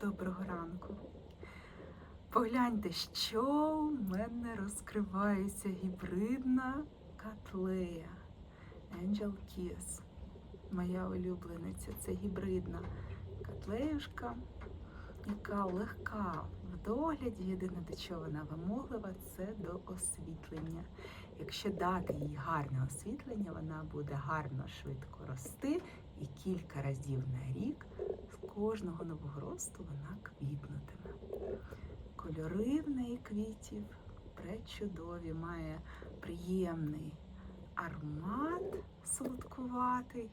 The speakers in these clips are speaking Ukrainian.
Доброго ранку. Погляньте, що в мене розкривається гібридна котлея. Angel Kiss. Моя улюблениця. Це гібридна котлеюшка, яка легка в догляді. Єдине, до чого вона вимоглива, це до освітлення. Якщо дати їй гарне освітлення, вона буде гарно швидко рости і кілька разів на рік з кожного нового росту вона квітнутиме. Кольори в неї квітів пречудові, має приємний аромат солодкуватий.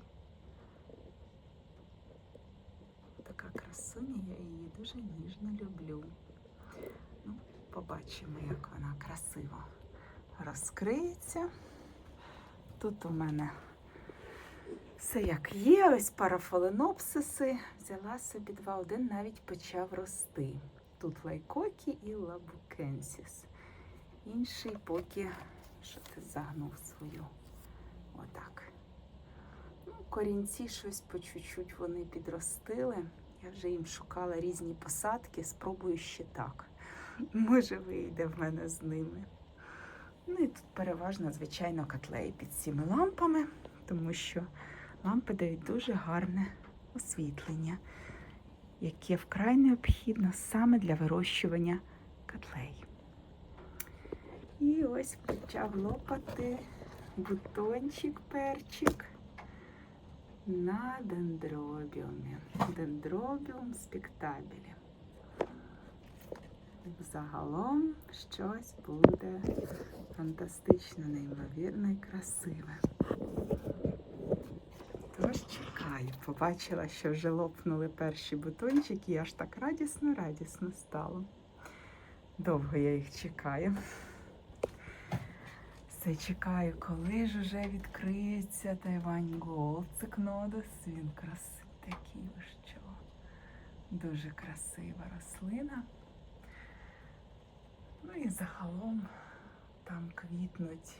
Така красуня, я її дуже ніжно люблю. Ну, побачимо, як вона красиво розкриється. Тут у мене все як є, ось парафаленопсиси. Взяла собі два, один навіть почав рости. Тут лайкокі і лабукенсіс. Інший поки, що ти загнув свою. Отак. Ну, корінці щось по чуть-чуть вони підростили. Я вже їм шукала різні посадки, спробую ще так. Може, вийде в мене з ними. Ну і тут переважно, звичайно, котлеї під цими лампами, тому що лампи дають дуже гарне освітлення, яке вкрай необхідно саме для вирощування котлей. І ось почав лопати бутончик, перчик на дендробіумі. Дендробіум спектабілі. Загалом щось буде фантастично, неймовірно і красиве. Тож чекаю, побачила, що вже лопнули перші бутончики, і аж так радісно, радісно стало. Довго я їх чекаю. Все чекаю, коли ж уже відкриється Тайвань Голд. Це кнодос. Він красивий такий, ви що. Дуже красива рослина. Ну і загалом там квітнуть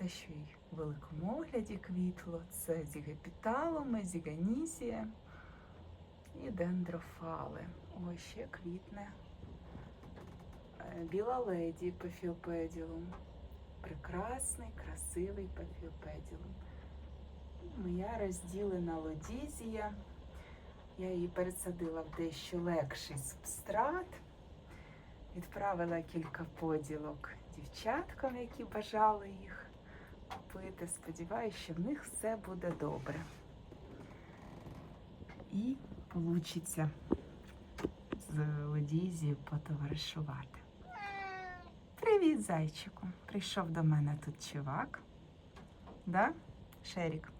те, що й в великому огляді квітло, це зігепіталуми, зіганізія і дендрофали. Ось ще квітне е, біла леді пефіопеділум. Прекрасний, красивий пефіопеділум. Моя розділена лодізія. Я її пересадила в дещо легший субстрат. Відправила кілька поділок дівчаткам, які бажали їх купити. Сподіваюся, що в них все буде добре. І вийде з Лодізією потоваришувати. Привіт, зайчику! Прийшов до мене тут чувак. Да? Шерік.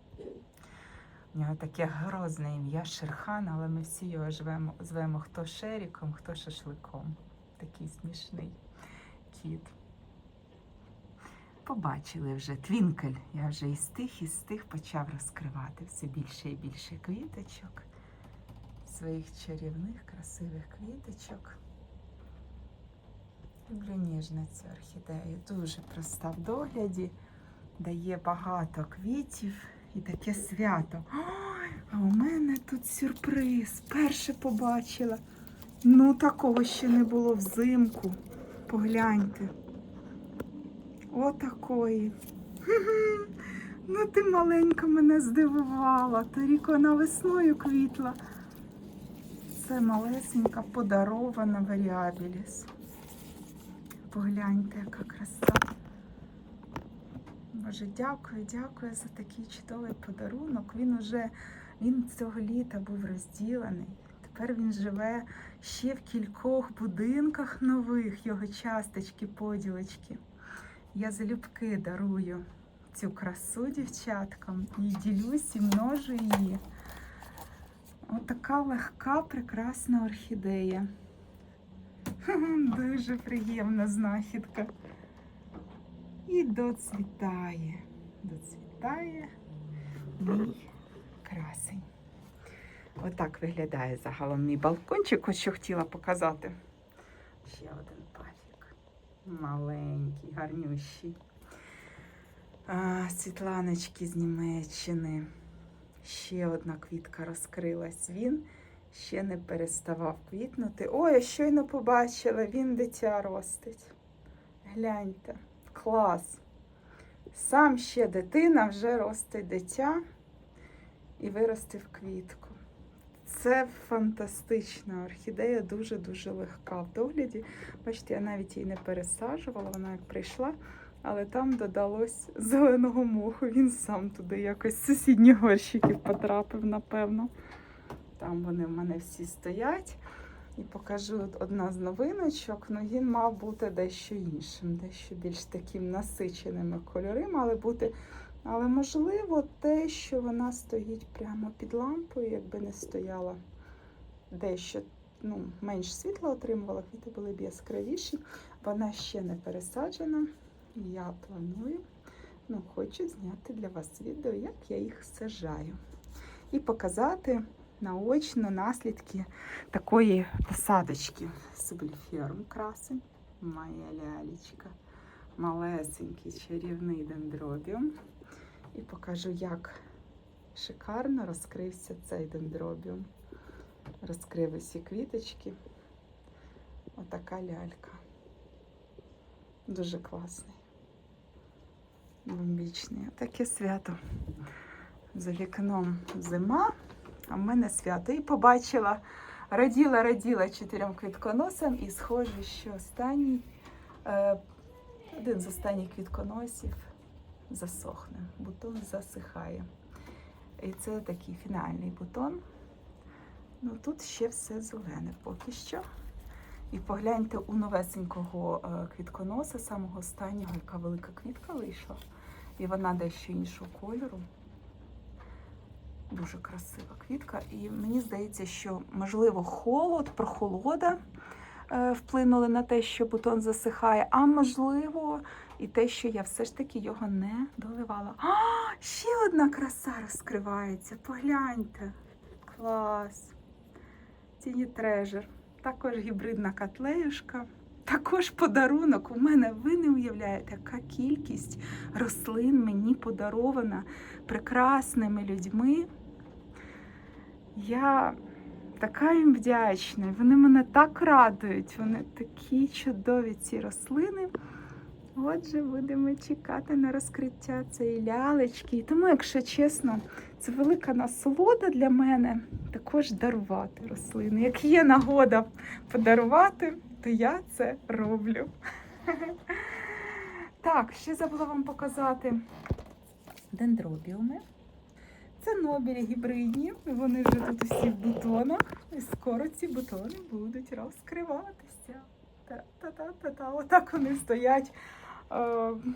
У нього таке грозне ім'я Шерхан, але ми всі його звемо, звемо хто Шеріком, хто шашликом. Такий смішний кіт. Побачили вже твінкель. Я вже із тих, із тих почав розкривати все більше і більше квіточок. Своїх чарівних, красивих квіточок. Люблю ніжно цю орхідею. Дуже проста в догляді, дає багато квітів і таке свято. Ой, а у мене тут сюрприз. Перше побачила. Ну, такого ще не було взимку. Погляньте. Отакої. Ну, ти маленька мене здивувала. Торік вона весною квітла. Це малесенька подарована варіабіліс. Погляньте, яка краса. Боже, дякую, дякую за такий чудовий подарунок. Він уже він цього літа був розділений. Тепер він живе ще в кількох будинках нових, його часточки, поділочки. Я залюбки дарую цю красу дівчаткам і ділюсь і множу її. Отака легка, прекрасна орхідея. Дуже приємна знахідка. І доцвітає. Доцвітає мій красень. Отак виглядає загалом мій балкончик, ось що хотіла показати. Ще один. Маленький, гарнющий. А, Світланочки з Німеччини. Ще одна квітка розкрилась. Він ще не переставав квітнути. Ой, я щойно побачила, він дитя ростить. Гляньте, клас. Сам ще дитина вже ростить дитя і виростив квітку. Це фантастична орхідея, дуже-дуже легка в догляді. Бачите, я навіть її не пересаджувала, вона як прийшла, але там додалось зеленого моху. Він сам туди якось з сусідніх горщиків потрапив, напевно. Там вони в мене всі стоять. І покажу одна з новиночок. Ну він мав бути дещо іншим, дещо більш таким насиченими кольорами, але бути. Але можливо те, що вона стоїть прямо під лампою, якби не стояла дещо ну, менш світла отримувала, квіти були б яскравіші. Вона ще не пересаджена. Я планую, ну, хочу зняти для вас відео, як я їх сажаю. І показати наочно наслідки такої посадочки. Субліферум красень, моя лялечка, малесенький чарівний дендробіум. І покажу, як шикарно розкрився цей дендробіум. Розкрив усі квіточки. Отака лялька. Дуже класний. Бомбічний. Таке свято. За вікном зима, а в мене свято. І побачила, раділа, раділа чотирьом квітконосам, і схоже, що останній, е, один з останніх квітконосів засохне. Бутон засихає. І це такий фінальний бутон. Ну тут ще все зелене поки що. І погляньте у новесенького е, квітконоса, самого останнього, яка велика квітка вийшла. І вона дещо іншого кольору. Дуже красива квітка. І мені здається, що можливо холод, прохолода вплинули на те, що бутон засихає, а можливо, і те, що я все ж таки його не доливала. А, ще одна краса розкривається. Погляньте. Клас. Тіні Трежер. Також гібридна котлеюшка. Також подарунок. У мене ви не уявляєте, яка кількість рослин мені подарована прекрасними людьми. Я така їм вдячна. Вони мене так радують. Вони такі чудові ці рослини. Отже, будемо чекати на розкриття цієї лялечки. І тому, якщо чесно, це велика насолода для мене також дарувати рослини. Як є нагода подарувати, то я це роблю. Так, ще забула вам показати дендробіуми. Це нобілі гібридні, вони вже тут усі в бутонах. І скоро ці бутони будуть розкриватися. Та-та-та-та-та. Отак вони стоять е,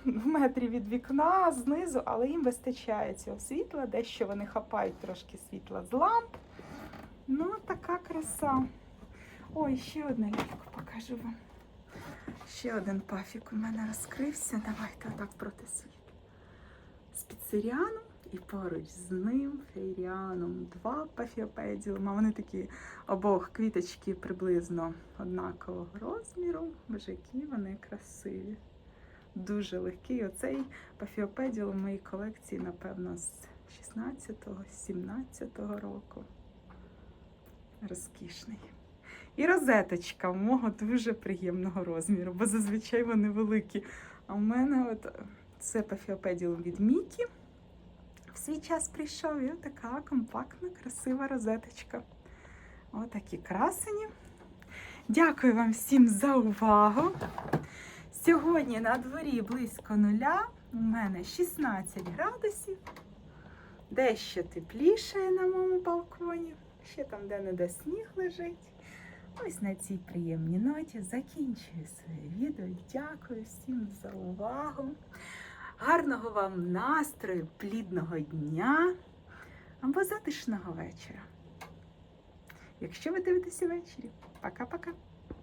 в метрі від вікна знизу, але їм вистачає цього світла, дещо вони хапають трошки світла з ламп. Ну, така краса. Ой, ще одну ляльку покажу вам. Ще один пафік у мене розкрився. Давайте отак проти світла. З піцеріаном і поруч з ним фейріаном. Два пафіопедіума. Вони такі обох квіточки приблизно однакового розміру. Боже, які вони красиві. Дуже легкий. Оцей пафіопеділ у моїй колекції, напевно, з 16-17 року. Розкішний. І розеточка в мого дуже приємного розміру, бо зазвичай вони великі. А в мене от це пафіопедіум від Мікі. В свій час прийшов і така компактна, красива розеточка. Отакі красені. Дякую вам всім за увагу. Сьогодні на дворі близько нуля. У мене 16 градусів. Дещо тепліше на моєму балконі. Ще там де-не-де сніг лежить. Ось на цій приємній ноті закінчую своє відео. Дякую всім за увагу. Гарного вам настрою, плідного дня або затишного вечора. Якщо ви дивитеся ввечері. Пока-пока.